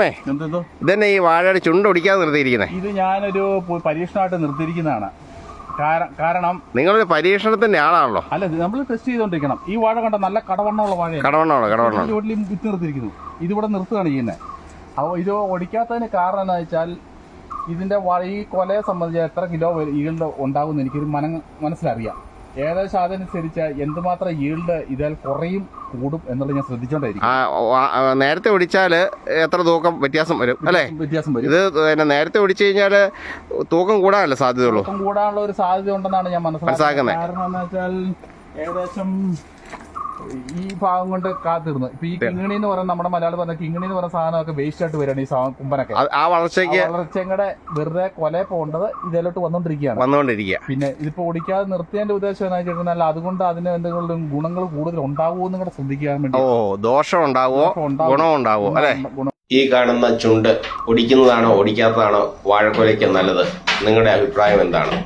ടോമേ എന്തോ ഇതന്നെ ഈ വാഴയുടെ ചുണ്ട് ഒടിക്കാതെ നിർത്തിയിരിക്കുന്നത് ഇത് ഞാനൊരു പരീക്ഷണമായിട്ട് നിർത്തിയിരിക്കുന്നതാണ്. കാര- കാരണം നിങ്ങളൊരു പരീക്ഷണത്തിന്റെ ആളാണല്ലോ. അല്ല നമ്മൾ ടെസ്റ്റ് ചെയ്തോണ്ടിരിക്കണം. ഈ വാഴ കണ്ട നല്ല കടവണ്ണമുള്ള വാഴയാണ് കടവണ്ണാണോ കടവണ്ണാണോ ചുവട്ടിൽ വിത്ത് നിർത്തിയിരിക്കുന്നു. ഇതിവിടെ നിർത്തുകയാണ് ചെയ്യുന്നത് അപ്പോൾ ഇത് ഒടിക്കാത്തതിന് കാരണം എന്താ വെച്ചാൽ ഇതിന്റെ വഴി ഈ കൊലയെ സംബന്ധിച്ച് എത്ര കിലോ ഈൽഡ് ഉണ്ടാകുമെന്ന് എനിക്കൊരു മന മനസ്സിലറിയാം. ഏകദേശം അതനുസരിച്ച് എന്തുമാത്രം ഈൽഡ് ഇതിൽ കുറയും കൂടും എന്നുള്ളത് ഞാൻ ശ്രദ്ധിച്ചോണ്ടായിരിക്കും. നേരത്തെ ഒടിച്ചാൽ എത്ര തൂക്കം വ്യത്യാസം വരും അല്ലേ? വ്യത്യാസം വരും. ഇത് പിന്നെ നേരത്തെ ഒടിച്ചു കഴിഞ്ഞാൽ തൂക്കം കൂടാനല്ലേ സാധ്യതയുള്ളൂ? തൂക്കം കൂടാനുള്ള ഒരു സാധ്യത ഉണ്ടെന്നാണ് ഞാൻ മനസ്സിലാക്കുന്നത്. കാരണം എന്താ വെച്ചാൽ ഏകദേശം ഈ ഭാഗം കൊണ്ട് കാത്തിരുന്നു. ഇപ്പൊ ഈ കിങ്ങിണി എന്ന് പറയുന്ന നമ്മുടെ മലയാളം പറഞ്ഞ കിങ്ങിണി എന്ന് പറയുന്ന സാധനമൊക്കെ വേസ്റ്റ് ആയിട്ട് വരികയാണ് ഈ കുമ്പനൊക്കെ. ആ വളർച്ചയ്ക്ക് വളർച്ചയുടെ വെറുതെ കൊല പോകേണ്ടത് ഇതിലോട്ട് വന്നോണ്ടിരിക്കുകയാണ്. വന്നുകൊണ്ടിരിക്കുക പിന്നെ ഇതിപ്പോ ഓടിക്കാതെ നിർത്തിയതിന്റെ ഉദ്ദേശം എന്ന് വെച്ചിട്ടുണ്ടെങ്കിൽ അതുകൊണ്ട് അതിന് എന്തെങ്കിലും ഗുണങ്ങൾ കൂടുതൽ ഉണ്ടാവുമോ എന്ന് കൂടെ ശ്രദ്ധിക്കാൻ വേണ്ടി. ഓ ദോഷം ഉണ്ടാവും. ഗുണം ഉണ്ടാവോ അല്ലെ? ഈ കാണുന്ന ചുണ്ട് ഓടിക്കുന്നതാണോ ഓടിക്കാത്തതാണോ വാഴക്കൊലയ്ക്ക് നല്ലത്? നിങ്ങളുടെ അഭിപ്രായം എന്താണ്?